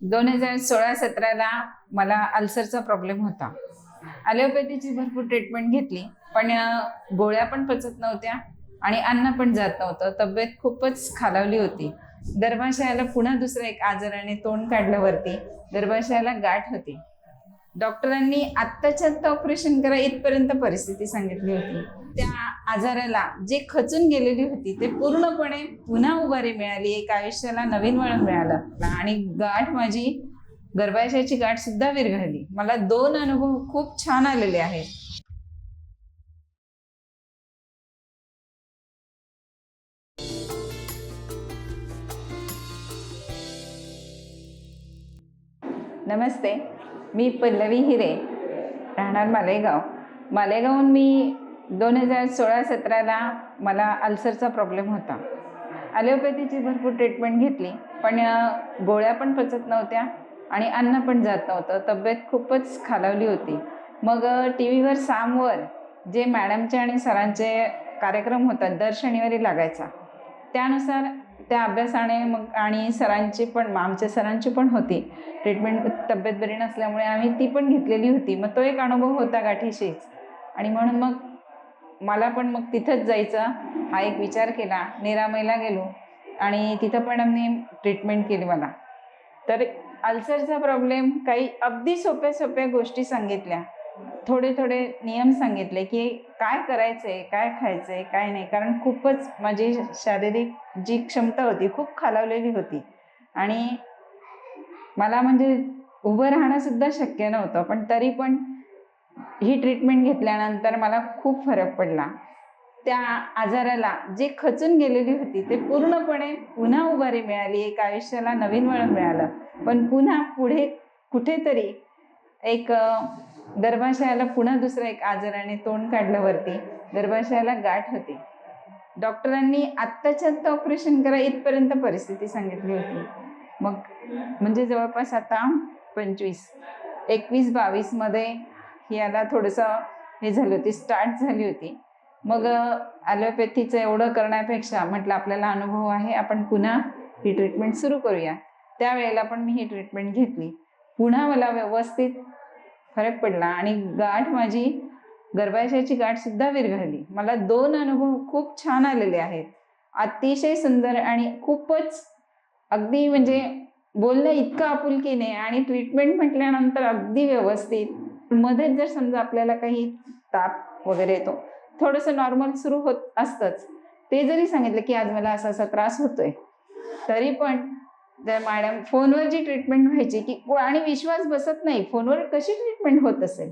दोन हजार सोळा सतराला मला अल्सरचा प्रॉब्लेम होता. ॲलोपॅथीची भरपूर ट्रीटमेंट घेतली पण गोळ्या पण पचत नव्हत्या आणि अन्न पण जात नव्हतं. तब्येत खूपच खालावली होती. गर्भाशयाला पुन्हा दुसरा एक आजाराने तोंड काढलं वरती गर्भाशयाला गाठ होती. डॉक्टरांनी आत्ताच्या आत्ता ऑपरेशन करा इथपर्यंत परिस्थिती सांगितली होती. त्या आजाराला जे खचून गेलेली होती ते पूर्णपणे पुन्हा उभारी मिळाली एक आयुष्याला नवीन वळण मिळालं. आणि गाठ माझी गर्भाशयाची गाठ सुद्धा विरघळली. मला दोन अनुभव खूप छान आलेले आहेत. नमस्ते. मी पल्लवी हिरे राहणार मालेगाव. मालेगावहून मी दोन हजार सोळा सतराला मला अल्सरचा प्रॉब्लेम होता. ॲलोपॅथीची भरपूर ट्रीटमेंट घेतली पण गोळ्या पण पचत नव्हत्या आणि अन्न पण जात नव्हतं. तब्येत खूपच खालावली होती. मग टी व्हीवर सामवर जे मॅडमचे आणि सरांचे कार्यक्रम होतात दर शनिवारी लागायचा. त्यानुसार त्या अभ्यासाने मग आणि सरांची पण आमच्या सरांची पण होती. ट्रीटमेंट तब्येत बरी नसल्यामुळे आम्ही ती पण घेतलेली होती. मग तो एक अनुभव होता गाठीशीच आणि म्हणून मग मला पण मग तिथंच जायचा. हा एक विचार केला. निरामयला गेलो. आणि तिथं पण आम्ही ट्रीटमेंट केली मला. तर अल्सरचा प्रॉब्लेम काही अगदी सोप्या सोप्या गोष्टी सांगितल्या. थोडे थोडे नियम सांगितले की काय करायचंय काय खायचंय काय नाही. कारण खूपच माझी शारीरिक जी क्षमता होती खूप खालावलेली होती. आणि मला म्हणजे उभं राहणं सुद्धा शक्य नव्हतं. पण तरी पण ही ट्रीटमेंट घेतल्यानंतर मला खूप फरक पडला. त्या आजाराला जे खचून गेलेली होती ते पूर्णपणे पुन्हा उभारी मिळाली. एक आयुष्याला नवीन वळण मिळालं. पण पुन्हा पुढे कुठेतरी एक गर्भाशयाला पुन्हा दुसरा एक आजाराने तोंड काढलं वरती गर्भाशयाला गाठ होती. डॉक्टरांनी आत्ताच्या आत्ता ऑपरेशन करा इथपर्यंत परिस्थिती सांगितली होती. मग म्हणजे जवळपास आता पंचवीस एकवीस बावीसमध्ये याला थोडंसं हे झालं होती स्टार्ट झाली होती. मग ॲलोपॅथीचं एवढं करण्यापेक्षा म्हटलं आपल्याला अनुभव आहे आपण पुन्हा ही ट्रीटमेंट सुरू करूया. त्यावेळेला पण मी ही ट्रीटमेंट घेतली. पुन्हा मला व्यवस्थित फरक पडला आणि गाठ माझी गर्भाशयाची गाठ सुद्धा विरघळली. मला दोन अनुभव खूप छान आलेले आहेत. अतिशय सुंदर आणि खूपच अगदी म्हणजे बोलणं इतकं आपुलकीने आणि ट्रीटमेंट म्हटल्यानंतर अगदी व्यवस्थित. मध्येच जर समजा आपल्याला काही ताप वगैरे येतो थोडंसं नॉर्मल सुरू होत असतंच. ते जरी सांगितलं की आज मला असा असा त्रास होतोय तरी पण जर मॅडम फोनवर जी ट्रीटमेंट व्हायची की आणि विश्वास बसत नाही फोनवर कशी ट्रीटमेंट होत असेल?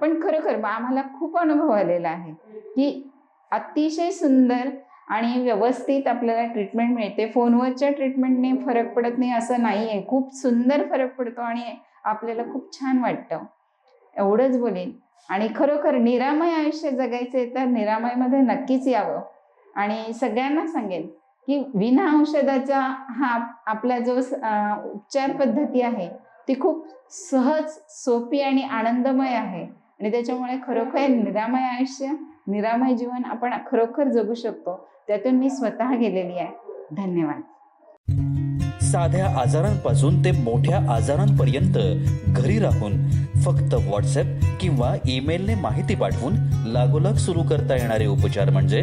पण खरोखर आम्हाला खूप अनुभव आलेला आहे की अतिशय सुंदर आणि व्यवस्थित आपल्याला ट्रीटमेंट मिळते. फोनवरच्या ट्रीटमेंटने फरक पडत नाही असं नाही आहे खूप सुंदर फरक पडतो आणि आपल्याला खूप छान वाटतं. एवढंच बोलेन. आणि खरोखर निरामय आयुष्य जगायचे तर निरामयमध्ये नक्कीच यावं. आणि सगळ्यांना सांगेन की विना औषधाचा हा आपला जो उपचार पद्धती आहे ती खूप सहज सोपी आणि आनंदमय आहे. आणि त्याच्यामुळे खरोखर निरामय आयुष्य निरामय जीवन आपण खरोखर जगू शकतो. त्यातून मी स्वतः गेलेली आहे. धन्यवाद. साध्या आजारांपासून ते मोठ्या आजारांपर्यंत घरी राहून फक्त व्हॉट्सअप किंवा ईमेलने माहिती पाठवून लागोलाग सुरू करता येणारे उपचार म्हणजे